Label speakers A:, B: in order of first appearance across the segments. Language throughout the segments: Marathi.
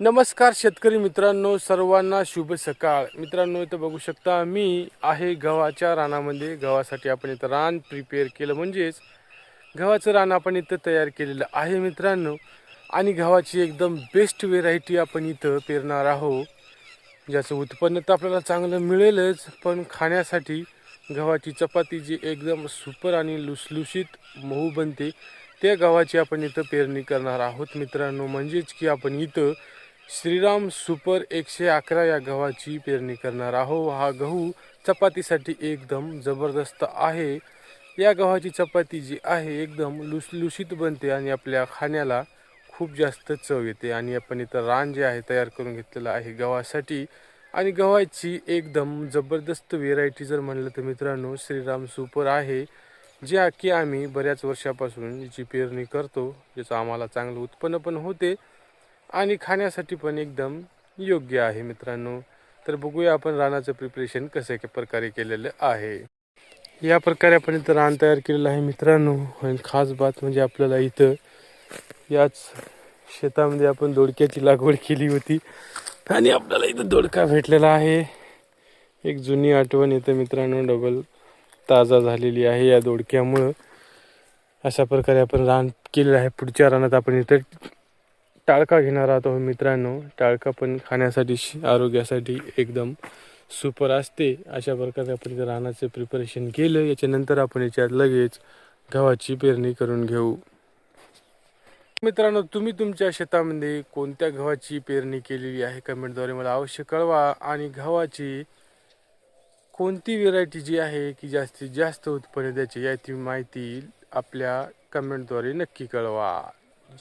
A: नमस्कार शेतकरी मित्रांनो सर्वांना शुभ सकाळ. मित्रांनो इथं बघू शकता मी आहे गव्हाच्या रानामध्ये. गव्हासाठी आपण इथं रान प्रिपेअर केलं. म्हणजेच गव्हाचं रान आपण इथं तयार केलेलं आहे मित्रांनो. आणि गव्हाची एकदम बेस्ट व्हेरायटी आपण इथं पेरणार आहोत. ज्याचं उत्पन्न तर आपल्याला चांगलं मिळेलच पण खाण्यासाठी गव्हाची चपाती जी एकदम सुपर आणि लुसलुशीत मऊ बनते त्या गव्हाची आपण इथं पेरणी करणार आहोत मित्रांनो. म्हणजेच की आपण इथं श्रीराम सुपर एकशे अकरा या गव्हाची पेरणी करणार आहो. हा गहू चपातीसाठी एकदम जबरदस्त आहे. या गव्हाची चपाती जी आहे एकदम लुसलुशीत बनते आणि आपल्या खाण्याला खूप जास्त चव येते. आणि आपण इथं रान जे आहे तयार करून घेतलेलं आहे गव्हासाठी. आणि गव्हाची एकदम जबरदस्त व्हेरायटी जर म्हणलं तर मित्रांनो श्रीराम सुपर आहे. ज्या की आम्ही बऱ्याच वर्षापासून याची पेरणी करतो ज्याचं आम्हाला चांगलं उत्पन्न पण होते. आणि खाण्यासाठी पण एकदम योग्य आहे मित्रांनो. तर बघूया आपण रानाचं प्रिपरेशन कसं प्रकारे केलेलं आहे. या प्रकारे आपण इथं रान तयार केलेलं आहे मित्रांनो. आणि खास बात म्हणजे आपल्याला इथं याच शेतामध्ये आपण दोडक्याची लागवड केली होती. आणि आपल्याला इथं दोडका भेटलेला आहे. एक जुनी आठवण इथं मित्रांनो. डबल ताजा झालेली आहे या दोडक्यामुळं. अशा प्रकारे आपण रान केलेलं आहे. पुढच्या रानात आपण इथं टाळका घेणार आहोत मित्रांनो. टाळका पण खाण्यासाठी श- आरोग्यासाठी एकदम सुपर असते. अशा प्रकारे आपण इथं रानाचं प्रिपरेशन केलं. याच्यानंतर आपण याच्यात लगेच गव्हाची पेरणी करून घेऊ. मित्रांनो तुम्ही तुमच्या शेतामध्ये कोणत्या गव्हाची पेरणी केलेली आहे? कमेंटद्वारे मला अवश्य कळवा. आणि गव्हाची कोणती व्हेरायटी जी आहे की जास्तीत जास्त उत्पन्न द्यायची याची माहिती आपल्या कमेंटद्वारे नक्की कळवा.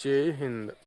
A: जय हिंद.